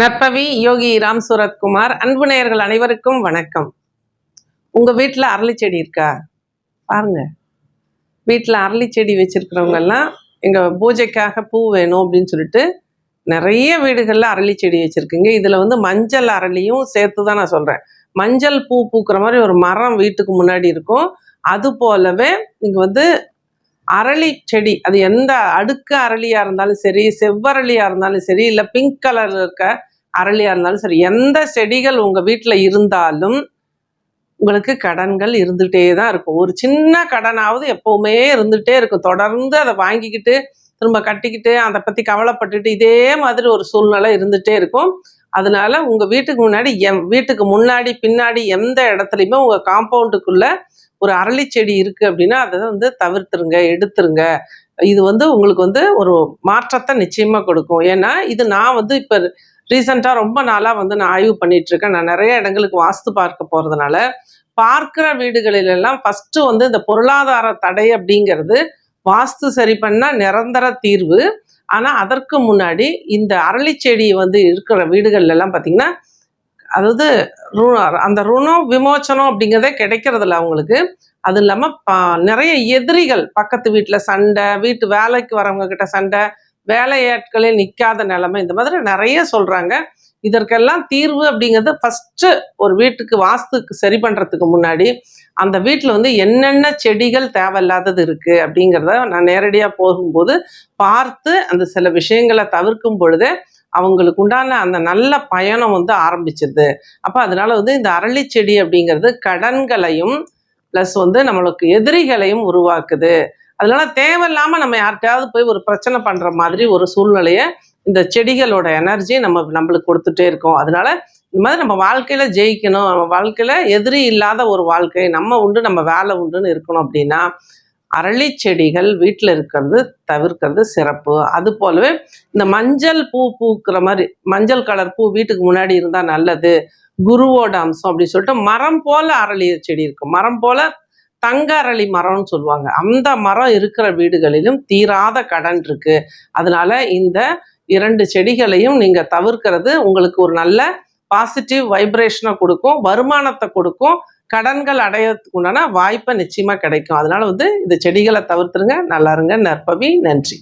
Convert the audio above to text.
நற்பவி யோகி ராம் சூரத்குமார். அன்பு நேயர்கள் அனைவருக்கும் வணக்கம். உங்க வீட்டில் அரளி செடி இருக்கா? பாருங்க. வீட்டில் அரளி செடி வச்சிருக்கிறவங்க எல்லாம் எங்க பூஜைக்காக பூ வேணும் அப்படின்னு சொல்லிட்டு நிறைய வீடுகளில் அரளி செடி வச்சிருக்கீங்க. இதுல வந்து மஞ்சள் அரளியும் சேர்த்து தான் நான் சொல்றேன். மஞ்சள் பூ பூக்கிற மாதிரி ஒரு மரம் வீட்டுக்கு முன்னாடி இருக்கும். அது போலவே நீங்கள் வந்து அரளி செடி அது எந்த அடுக்கு அரளியா இருந்தாலும் சரி செவ்வரளியா இருந்தாலும் சரி இல்ல பிங்க் கலர்ல இருக்க அரளியா இருந்தாலும் சரி எந்த செடிகள் உங்க வீட்டுல இருந்தாலும் உங்களுக்கு கடன்கள் இருந்துகிட்டே தான் இருக்கும். ஒரு சின்ன கடனாவது எப்பவுமே இருந்துகிட்டே இருக்கும். தொடர்ந்து அதை வாங்கிக்கிட்டு திரும்ப கட்டிக்கிட்டு அதை பத்தி கவலைப்பட்டுட்டு இதே மாதிரி ஒரு சூழ்நிலை இருந்துகிட்டே இருக்கும். அதனால உங்க வீட்டுக்கு முன்னாடி எம் வீட்டுக்கு முன்னாடி பின்னாடி எந்த இடத்துலையுமே உங்க காம்பவுண்டுக்குள்ள ஒரு அரளி செடி இருக்கு அப்படின்னா அதை வந்து தவிர்த்துருங்க எடுத்துருங்க. இது வந்து உங்களுக்கு வந்து ஒரு மாற்றத்தை நிச்சயமா கொடுக்கும். ஏன்னா இது நான் வந்து இப்போ ரீசெண்டாக ரொம்ப நாளாக வந்து நான் ஆய்வு பண்ணிட்டு இருக்கேன் நான் நிறைய இடங்களுக்கு வாஸ்து பார்க்க போறதுனால பார்க்கிற வீடுகளில் எல்லாம் வந்து இந்த பொருளாதார தடை அப்படிங்கிறது வாஸ்து சரி பண்ணால் நிரந்தர தீர்வு. ஆனால் அதற்கு முன்னாடி இந்த அரளி செடி வந்து இருக்கிற வீடுகள்லாம் பார்த்தீங்கன்னா அதாவது ரு- அந்த ருணம் விமோச்சனம் அப்படிங்கிறதே கிடைக்கிறதில்ல அவங்களுக்கு. அது இல்லாமல் ப- நிறைய எதிரிகள் பக்கத்து வீட்டில் சண்டை வீட்டு வேலைக்கு வரவங்க கிட்ட சண்டை வேலையாட்களே நிற்காத நிலைமை. இந்த மாதிரி நிறைய சொல்கிறாங்க இதற்கெல்லாம் தீர்வு அப்படிங்கிறது ஃபஸ்ட்டு ஒரு வீட்டுக்கு வாஸ்துக்கு சரி பண்ணுறதுக்கு முன்னாடி அந்த வீட்டில் வந்து என்னென்ன செடிகள் தேவையில்லாதது இருக்குது அப்படிங்கிறத நான் நேரடியாக போகும்போது பார்த்து அந்த சில விஷயங்களை தவிர்க்கும் பொழுதே அவங்களுக்கு உண்டான அந்த நல்ல பயணம் வந்து ஆரம்பிச்சிருது அப்போ அதனால வந்து இந்த அரளி செடி அப்படிங்கிறது கடன்களையும் ப்ளஸ் வந்து நம்மளுக்கு எதிரிகளையும் உருவாக்குது. அதனால தேவையில்லாம நம்ம யார்கிட்டயாவது போய் ஒரு பிரச்சனை பண்ற மாதிரி ஒரு சூழ்நிலையை இந்த செடிகளோட எனர்ஜி நம்ம நம்மளுக்கு கொடுத்துட்டே இருக்கோம். அதனால இந்த மாதிரி நம்ம வாழ்க்கையில ஜெயிக்கணும். நம்ம வாழ்க்கையில எதிரி இல்லாத ஒரு வாழ்க்கை நம்ம உண்டு நம்ம வேலை உண்டுன்னு இருக்கணும் அப்படின்னா அரளி செடிகள் வீட்டில் இருக்கிறது தவிர்க்கிறது சிறப்பு. அது போலவே இந்த மஞ்சள் பூ பூக்கிற மாதிரி மஞ்சள் கலர் பூ வீட்டுக்கு முன்னாடி இருந்தா நல்லது. குருவோட அம்சம் அப்படின்னு சொல்லிட்டு மரம் போல அரளி செடி இருக்கும் மரம் போல தங்கரளி மரம்னு சொல்லுவாங்க. அந்த மரம் இருக்கிற வீடுகளிலும் தீராத கடன் இருக்கு. அதனால இந்த இரண்டு செடிகளையும் நீங்க தவிர்க்கிறது உங்களுக்கு ஒரு நல்ல பாசிட்டிவ் வைப்ரேஷனை கொடுக்கும் வருமானத்தை கொடுக்கும். கடன்கள் அடையறதுக்கு உண்டான வாய்ப்பை நிச்சயமா கிடைக்கும். அதனால வந்து இந்த செடிகளை தவிர்த்துருங்க. நல்லா இருங்க. நற்பவி. நன்றி.